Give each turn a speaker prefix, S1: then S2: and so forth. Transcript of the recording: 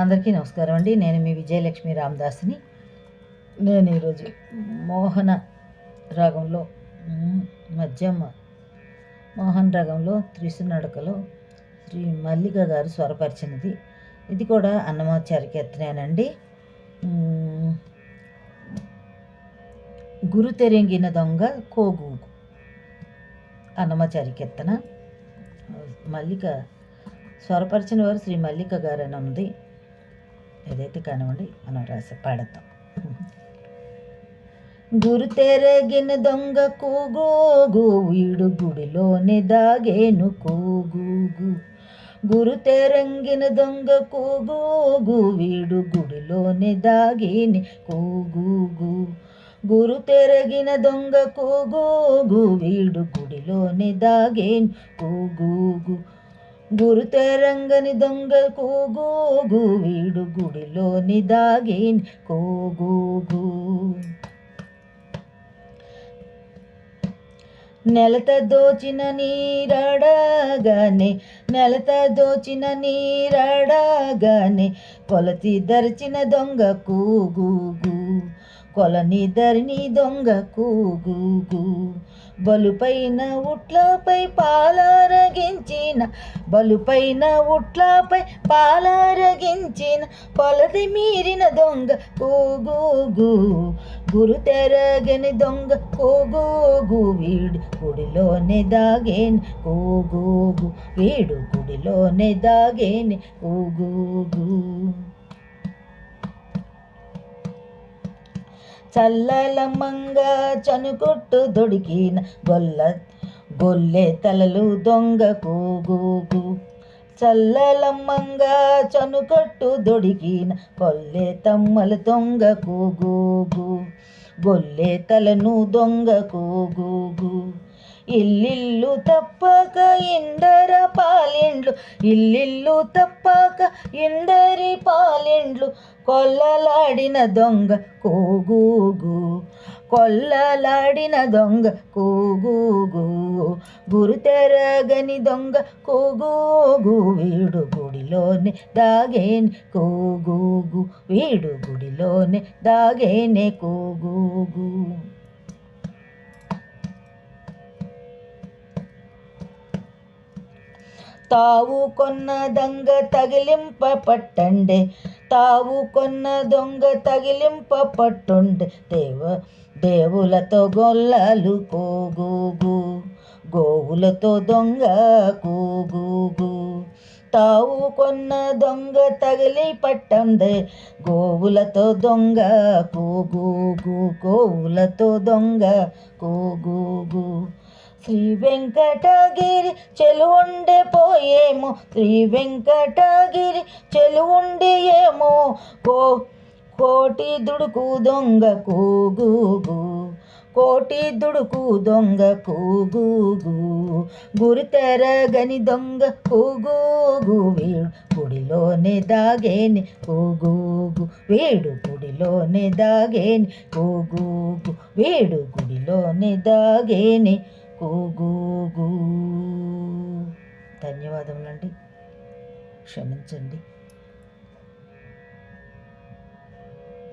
S1: అందరికీ నమస్కారం అండి. నేను మీ విజయలక్ష్మి రామదాస్ని. నేను ఈరోజు మోహన రాగంలో మధ్యమ మోహన్ రాగంలో త్రిశునడకలో శ్రీ మల్లిక గారు స్వరపరిచినది. ఇది కూడా అన్నమాచారి ఎత్తనేనండి గురు తెరింగిన దొంగ కోగు అన్నమాచారికి ఎత్తన మల్లిక స్వరపరిచిన వారు శ్రీ మల్లిక గారు అని ఉంది. ఏదైతే కానివ్వండి మనం రాసి పాడతాం. గురు తెరగిన దొంగ కూగోగు వీడు గుడిలోనే దాగేను కూగూగు గురు తెరంగిన దొంగ కూగోగు వీడు గుడిలోనే దాగేని కూగూగు గురు తెరగిన దొంగ కూగోగు వీడు గుడిలోనే దాగేను కూగూగు గురుతెరంగని దొంగ కోగోగు వీడు గుడిలోని దాగేన్ కోగోగు నెలత దోచిన నీరడగానే నెలత దోచిన నీరడగానే కొలతి దరిచిన దొంగ కూగూగు కొలని ధరిని దొంగ కూగు బలుపైన ఉట్లపై పాలరగించిన బలుపైన ఉట్లపై పాలరగించిన కొలది మీరిన దొంగ కూగు గురు తెరగని దొంగ కూగు వీడు గుడిలోనే దాగేని కూగు వీడు గుడిలోనే దాగేని కూగు చల్లలమ్మంగా చనుకొట్టు దొడికిన గొల్ల గొల్లె తలలు దొంగ గూగు చల్లలమ్మంగా చనుకొట్టు దొడికిన కొల్లె తమ్మల దొంగ గూగు గొల్లె తలను దొంగ గూగు ఇల్లిల్లు తప్పక ఇందర పాలిండ్లు ఇల్లిల్లు తప్పక ఇందరి పాలిండ్లు. కొల్లలాడిన దొంగ కోగూగు కొల్లలాడిన దొంగ కోగూగు. గురు తెరగని దొంగ కోగూగు వీడు గుడిలోనే దాగేని కోగూగు. వీడు గుడిలోనే దాగేనే కోగూగు. తావు కొన్న దొంగ తగిలింప పట్టండే. తావు కొన్న దొంగ తగిలింప పట్టుండే. దేవ దేవులతో గొల్లలు కోగూగు. గోవులతో దొంగ కూగూగు. తావు కొన్న దొంగ తగిలి పట్టండే. గోవులతో దొంగ కూగూగు. గోవులతో దొంగ కూగూగు. శ్రీ వెంకటగిరి చెలువుండే పోయేమో శ్రీ వెంకటగిరి చెలువుండి ఏమో. కో కోటి దుడుకు దొంగ కూగు కోటి దుడుకు దొంగ కూగూగు గురి తెరగని దొంగ కూగు వీడు గుడిలోనే దాగేని కూగూగు వీడు గుడిలోనే దాగేని కూగు వీడు గుడిలోనే దాగేని గో గో గో. ధన్యవాదములండి. క్షమించండి.